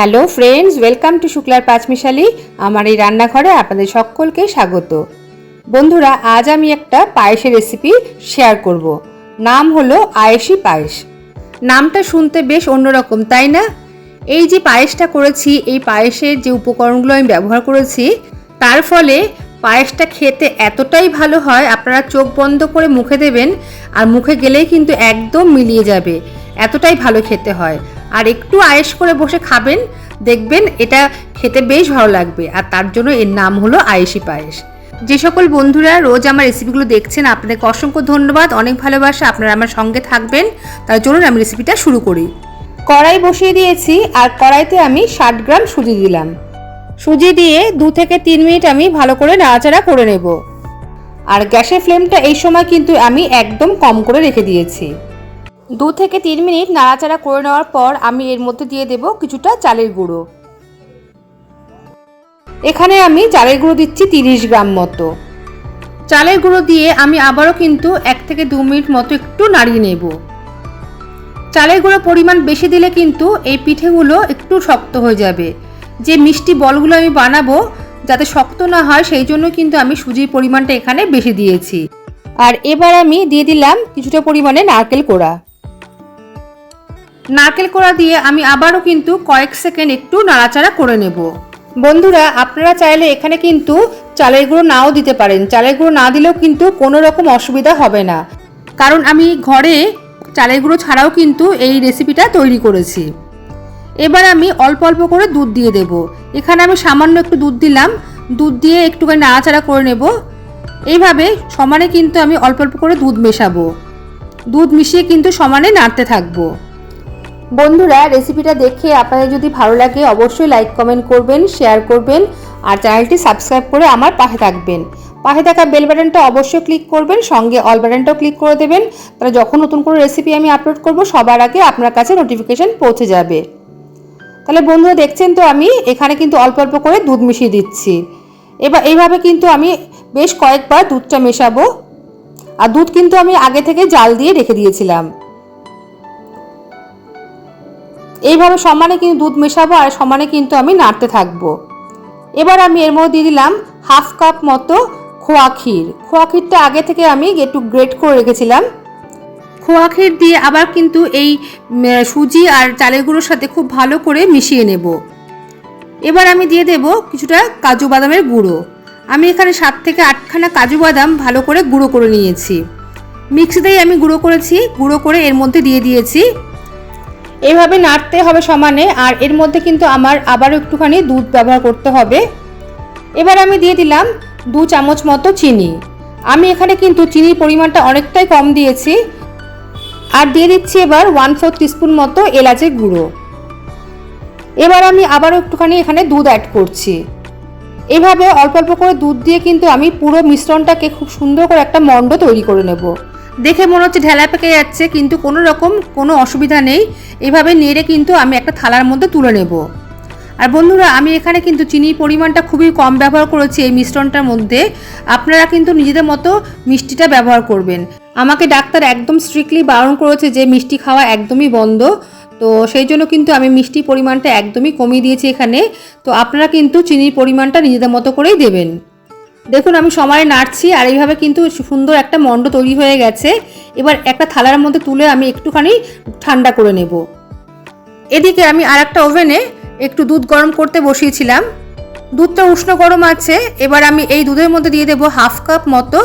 Hello friends, welcome to শুক্লার পাঁচমিশালি। আমার এই রান্নাঘরে আপনাদের সকলকে স্বাগত। বন্ধুরা, আজ আমি একটা পায়েসের রেসিপি শেয়ার করব। নাম হলো আয়েশি পায়েস। নামটা শুনতে বেশ অন্যরকম, তাই না? এই যে পায়েসটা করেছি, এই পায়েসের যে উপকরণগুলো আমি ব্যবহার করেছি, তার ফলে পায়েসটা খেতে এতটাই ভালো হয়, আপনারা চোখ বন্ধ করে মুখে দেবেন, আর মুখে গেলেই কিন্তু একদম মিলিয়ে যাবে। এতটাই ভালো খেতে হয়। আর একটু আয়েস করে বসে খাবেন, দেখবেন এটা খেতে বেশ ভালো লাগবে। আর তার জন্য এর নাম হলো আয়েশি পায়েস। যে সকল বন্ধুরা রোজ আমার রেসিপিগুলো দেখছেন, আপনাদেরকে অসংখ্য ধন্যবাদ, অনেক ভালোবাসা, আপনারা আমার সঙ্গে থাকবেন। তার জন্য আমি রেসিপিটা শুরু করি। কড়াই বসিয়ে দিয়েছি, আর কড়াইতে আমি ষাট গ্রাম সুজি দিলাম। সুজি দিয়ে দু থেকে তিন মিনিট আমি ভালো করে নাড়াচাড়া করে নেব। আর গ্যাসের ফ্লেমটা এই সময় কিন্তু আমি একদম কম করে রেখে দিয়েছি। দু থেকে তিন মিনিট নাড়াচাড়া করে নেওয়ার পর আমি এর মধ্যে দিয়ে দেব কিছুটা চালের গুঁড়ো। এখানে আমি চালের গুঁড়ো দিচ্ছি তিরিশ গ্রাম মতো। চালের গুঁড়ো দিয়ে আমি আবারও কিন্তু এক থেকে দু মিনিট মতো একটু নাড়িয়ে নেব। চালের গুঁড়ো পরিমাণ বেশি দিলে কিন্তু এই পিঠেগুলো একটু শক্ত হয়ে যাবে। যে মিষ্টি বলগুলো আমি বানাবো যাতে শক্ত না হয়, সেই জন্য কিন্তু আমি সুজির পরিমাণটা এখানে বেশি দিয়েছি। আর এবার আমি দিয়ে দিলাম কিছুটা পরিমাণে নারকেল কোড়া। নারকেল কোড়া দিয়ে আমি আবারও কিন্তু কয়েক সেকেন্ড একটু নাড়াচাড়া করে নেব। বন্ধুরা, আপনারা চাইলে এখানে কিন্তু চালের গুঁড়ো নাও দিতে পারেন। চালের গুঁড়ো না দিলেও কিন্তু কোনো রকম অসুবিধা হবে না। কারণ আমি ঘরে চালের গুঁড়ো ছাড়াও কিন্তু এই রেসিপিটা তৈরি করেছি। এবার আমি অল্প অল্প করে দুধ দিয়ে দেব। এখানে আমি সামান্য একটু দুধ দিলাম। দুধ দিয়ে একটুখানি নাড়াচাড়া করে নেব। এইভাবে সমানে কিন্তু আমি অল্প অল্প করে দুধ মেশাবো। দুধ মিশিয়ে কিন্তু সমানে নাড়তে থাকব। বন্ধুরা রেসিপিটা দেখে আপনাদের যদি ভালো লাগে, অবশ্যই লাইক কমেন্ট করবেন শেয়ার করবেন, আর চ্যানেলটি সাবস্ক্রাইব করে আমার পাশে থাকবেন। পাশে থাকা বেল বাটনটা অবশ্যই ক্লিক করবেন, সঙ্গে অল বাটনটাও ক্লিক করে দেবেন। তাহলে যখন নতুন কোনো রেসিপি আমি আপলোড করব, সবার আগে আপনার কাছে নোটিফিকেশন পৌঁছে যাবে। তাহলে বন্ধুরা, দেখছেন তো আমি এখানে কিন্তু অল্প অল্প করে দুধ মিশিয়ে দিচ্ছি। এবার এইভাবে কিন্তু আমি বেশ কয়েকবার দুধটা মেশাবো। আর দুধ কিন্তু আমি আগে থেকে জাল দিয়ে রেখে দিয়েছিলাম। এইভাবে সমানে কিন্তু দুধ মেশাবো আর সমানে কিন্তু আমি নাড়তে থাকব। এবার আমি এর মধ্যে দিয়ে দিলাম হাফ কাপ মতো খোয়া ক্ষীর। খোয়া ক্ষীরটা আগে থেকে আমি একটু গ্রেট করে রেখেছিলাম। খোয়া ক্ষীর দিয়ে আবার কিন্তু এই সুজি আর চালের গুঁড়োর সাথে খুব ভালো করে মিশিয়ে নেব। এবার আমি দিয়ে দেব কিছুটা কাজু বাদামের গুঁড়ো। আমি এখানে সাত থেকে আটখানা কাজু বাদাম ভালো করে গুঁড়ো করে নিয়েছি। মিক্সিতেই আমি গুঁড়ো করেছি, গুঁড়ো করে এর মধ্যে দিয়ে দিয়েছি। এভাবে নাড়তে হবে সমানে, আর এর মধ্যে কিন্তু আমার আবারও একটুখানি দুধ ব্যবহার করতে হবে। এবার আমি দিয়ে দিলাম দু চামচ মতো চিনি। আমি এখানে কিন্তু চিনির পরিমাণটা অনেকটাই কম দিয়েছি। আর দিয়ে দিচ্ছি এবার ওয়ান ফোর টিস্পুন মতো এলাচের গুঁড়ো। এবার আমি আবারও একটুখানি এখানে দুধ অ্যাড করছি। এভাবে অল্প অল্প করে দুধ দিয়ে কিন্তু আমি পুরো মিশ্রণটাকে খুব সুন্দর করে একটা মণ্ড তৈরি করে নেব। দেখে মনে হচ্ছে ঢেলা পেকে যাচ্ছে, কিন্তু কোনো রকম কোনো অসুবিধা নেই। এভাবে নেড়ে কিন্তু আমি একটা থালার মধ্যে তুলে নেব। আর বন্ধুরা, আমি এখানে কিন্তু চিনির পরিমাণটা খুবই কম ব্যবহার করেছি এই মিশ্রণটার মধ্যে। আপনারা কিন্তু নিজেদের মতো মিষ্টিটা ব্যবহার করবেন। আমাকে ডাক্তার একদম স্ট্রিক্টলি বারণ করেছে যে মিষ্টি খাওয়া একদমই বন্ধ। তো সেই জন্য কিন্তু আমি মিষ্টি পরিমাণটা একদমই কমিয়ে দিয়েছি এখানে। তো আপনারা কিন্তু চিনির পরিমাণটা নিজেদের মতো করেই দেবেন। দেখুন, আমি সময় নাড়ছি আর এইভাবে কিন্তু সুন্দর একটা মণ্ড তৈরি হয়ে গেছে। এবার একটা থালার মধ্যে তুলে আমি একটুখানি ঠান্ডা করে নেব। এদিকে আমি আর একটা ওভেনে একটু দুধ গরম করতে বসিয়েছিলাম। দুধটা উষ্ণ গরম আছে, এবার আমি এই দুধের মধ্যে দিয়ে দেবো হাফ কাপ মতো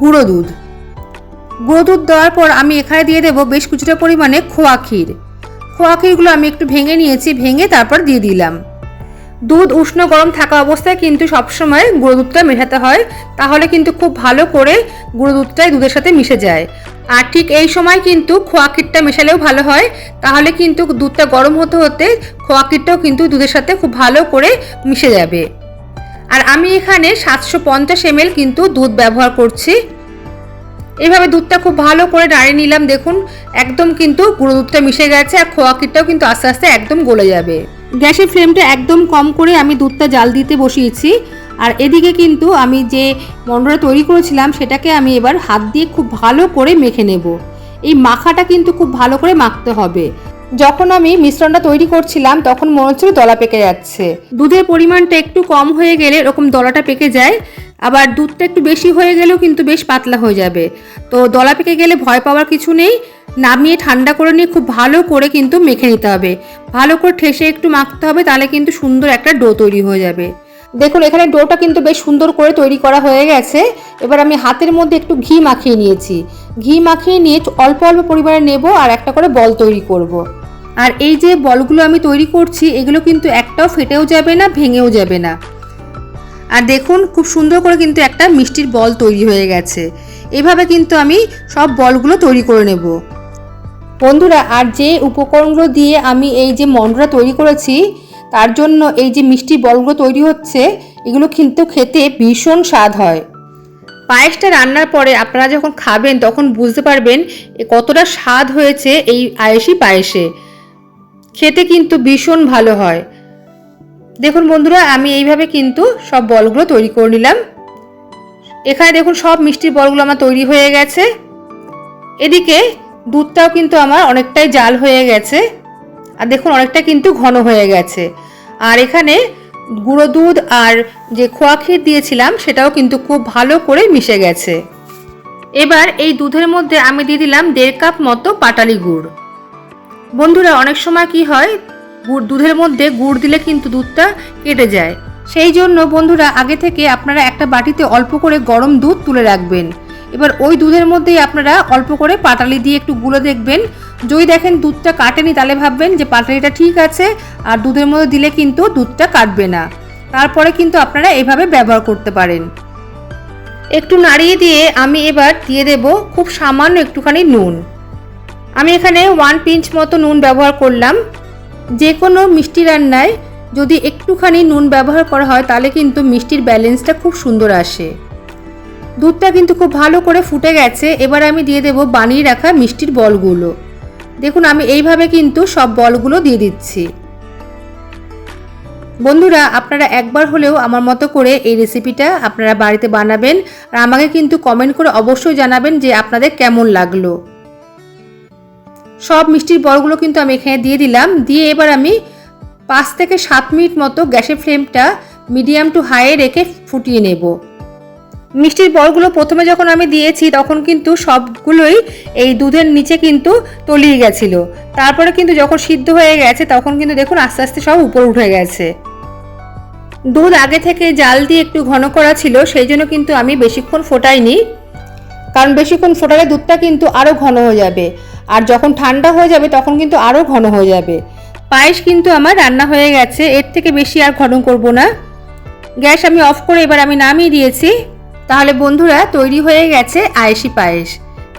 গুঁড়ো দুধ। গুঁড়ো দুধ দেওয়ার পর আমি এখানে দিয়ে দেবো বেশ কিছুটা পরিমাণে খোয়া ক্ষীর। খোয়া ক্ষীরগুলো আমি একটু ভেঙে নিয়েছি, ভেঙে তারপর দিয়ে দিলাম। দুধ উষ্ণ গরম থাকা অবস্থায় কিন্তু সবসময় গুঁড়ো দুধটা মেশাতে হয়। তাহলে কিন্তু খুব ভালো করে গুঁড়ো দুধটাই দুধের সাথে মিশে যায়। আর ঠিক এই সময় কিন্তু খোয়া মেশালেও ভালো হয়। তাহলে কিন্তু দুধটা গরম হতে হতে খোয়া কিন্তু দুধের সাথে খুব ভালো করে মিশে যাবে। আর আমি এখানে সাতশো পঞ্চাশ এমএল কিন্তু দুধ ব্যবহার করছি। এইভাবে দুধটা খুব ভালো করে নাড়িয়ে নিলাম, দেখুন। একদম কিন্তু গুঁড়ো দুধটা মিশে গেছে আর খোয়া কিন্তু আস্তে আস্তে একদম গলে যাবে। গ্যাসের ফ্লেমটা একদম কম করে আমি দুধটা জাল দিতে বসিয়েছি। আর এদিকে কিন্তু আমি যে মন্ডরা তৈরি করেছিলাম, সেটাকে আমি এবার হাত দিয়ে খুব ভালো করে মেখে নেব। এই মাখাটা কিন্তু খুব ভালো করে মাখতে হবে। যখন আমি মিশ্রণটা তৈরি করছিলাম, তখন মনে হচ্ছিল দলা পেকে যাচ্ছে। দুধের পরিমাণটা একটু কম হয়ে গেলে এরকম দলাটা পেকে যায়। আবার দুধটা একটু বেশি হয়ে গেলেও কিন্তু বেশ পাতলা হয়ে যাবে। তো দলা পেকে গেলে ভয় পাওয়ার কিছু নেই। নামিয়ে ঠান্ডা করে নিয়ে খুব ভালো করে কিন্তু মেখে নিতে হবে। ভালো করে ঠেসে একটু মাখতে হবে, তাহলে কিন্তু সুন্দর একটা ডো তৈরি হয়ে যাবে। দেখুন, এখানে ডোটা কিন্তু বেশ সুন্দর করে তৈরি করা হয়ে গেছে। এবার আমি হাতের মধ্যে একটু ঘি মাখিয়ে নিয়েছি। ঘি মাখিয়ে নিয়ে অল্প অল্প পরিমাণে নেব আর একটা করে বল তৈরি করব। আর এই যে বলগুলো আমি তৈরি করছি, এগুলো কিন্তু একটাও ফেটেও যাবে না, ভেঙেও যাবে না। আর দেখুন খুব সুন্দর করে কিন্তু একটা মিষ্টির বল তৈরি হয়ে গেছে। এভাবে কিন্তু আমি সব বলগুলো তৈরি করে নেব। বন্ধুরা, আর যে উপকরণগুলো দিয়ে আমি এই যে মন্ডটা তৈরি করেছি, তার জন্য এই যে মিষ্টি বলগুলো তৈরি হচ্ছে, এগুলো কিন্তু খেতে ভীষণ স্বাদ হয়। পায়েসটা রান্নার পরে আপনারা যখন খাবেন, তখন বুঝতে পারবেন কতটা স্বাদ হয়েছে এই আয়েসি পায়েসে। খেতে কিন্তু ভীষণ ভালো হয়। দেখুন বন্ধুরা, আমি এইভাবে কিন্তু সব বলগুলো তৈরি করে নিলাম। এখানে দেখুন সব মিষ্টির বলগুলো আমার তৈরি হয়ে গেছে। এদিকে দুধটাও কিন্তু আমার অনেকটাই জাল হয়ে গেছে আর দেখুন অনেকটা কিন্তু ঘন হয়ে গেছে। আর এখানে গুঁড়ো দুধ আর যে খোয়া ক্ষীর দিয়েছিলাম, সেটাও কিন্তু খুব ভালো করে মিশে গেছে। এবার এই দুধের মধ্যে আমি দিয়ে দিলাম দেড় কাপ মতো পাটালি গুড়। বন্ধুরা, অনেক সময় কি হয় গুড়, দুধের মধ্যে গুড় দিলে কিন্তু দুধটা কেটে যায়। সেই জন্য বন্ধুরা, আগে থেকে আপনারা একটা বাটিতে অল্প করে গরম দুধ তুলে রাখবেন। এবার ওই দুধের মধ্যেই আপনারা অল্প করে পাটালি দিয়ে একটু গুলে দেখবেন। যদি দেখেন দুধটা কাটেনি, তাহলে ভাববেন যে পাটালিটা ঠিক আছে, আর দুধের মধ্যে দিলে কিন্তু দুধটা কাটবে না। তারপরে কিন্তু আপনারা এভাবে ব্যবহার করতে পারেন। একটু নাড়িয়ে দিয়ে আমি এবার দিয়ে দেব খুব সামান্য একটুখানি নুন। আমি এখানে ওয়ান পিঞ্চ মতো নুন ব্যবহার করলাম। যে কোনো মিষ্টি রান্নায় যদি একটুখানি নুন ব্যবহার করা হয়, তাহলে কিন্তু মিষ্টির ব্যালেন্সটা খুব সুন্দর আসে। দুধটা কিন্তু খুব ভালো করে ফুটে গেছে। এবার আমি দিয়ে দেব বানিয়ে রাখা মিষ্টির বলগুলো। দেখুন, আমি এইভাবে কিন্তু সব বলগুলো দিয়ে দিচ্ছি। বন্ধুরা, আপনারা একবার হলেও আমার মতো করে এই রেসিপিটা আপনারা বাড়িতে বানাবেন। আর আমাকে কিন্তু কমেন্ট করে অবশ্যই জানাবেন যে আপনাদের কেমন লাগল। সব মিষ্টির বলগুলো কিন্তু আমি এখানে দিয়ে দিলাম। দিয়ে এবার আমি পাঁচ থেকে সাত মিনিট মতো গ্যাসের ফ্লেমটা মিডিয়াম টু হাইয়ে রেখে ফুটিয়ে নেব। মিষ্টির বলগুলো প্রথমে যখন আমি দিয়েছি, তখন কিন্তু সবগুলোই এই দুধের নিচে কিন্তু তলিয়ে গেছিল। তারপরে কিন্তু যখন সিদ্ধ হয়ে গেছে, তখন কিন্তু দেখুন আস্তে আস্তে সব উপরে উঠে গেছে। দুধ আগে থেকে জাল দিয়ে একটু ঘন করা ছিল, সেই জন্য কিন্তু আমি বেশিক্ষণ ফোটাইনি। কারণ বেশিক্ষণ ফোটালে দুধটা কিন্তু আরও ঘন হয়ে যাবে। আর যখন ঠান্ডা হয়ে যাবে তখন কিন্তু আরও ঘন হয়ে যাবে। পায়েস কিন্তু আমার রান্না হয়ে গেছে, এর থেকে বেশি আর ঘন করব না। গ্যাস আমি অফ করে এবার আমি নামিয়ে দিয়েছি। তাহলে বন্ধুরা, তৈরি হয়ে গেছে আয়েসি পায়েস।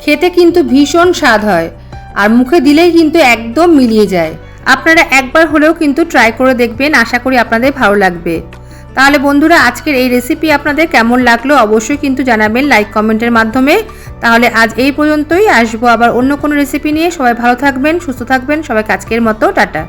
খেতে কিন্তু ভীষণ স্বাদ হয় আর মুখে দিলেই কিন্তু একদম মিলিয়ে যায়। আপনারা একবার হলেও কিন্তু ট্রাই করে দেখবেন, আশা করি আপনাদের ভালো লাগবে। তাহলে বন্ধুরা, আজকের এই রেসিপি আপনাদের কেমন লাগল অবশ্যই কিন্তু জানাবেন লাইক কমেন্টের মাধ্যমে। তাহলে আজ এই পর্যন্তই, আসব আবার অন্য কোনো রেসিপি নিয়ে। সবাই ভালো থাকবেন, সুস্থ থাকবেন সবাই আজকের মতো, টাটা।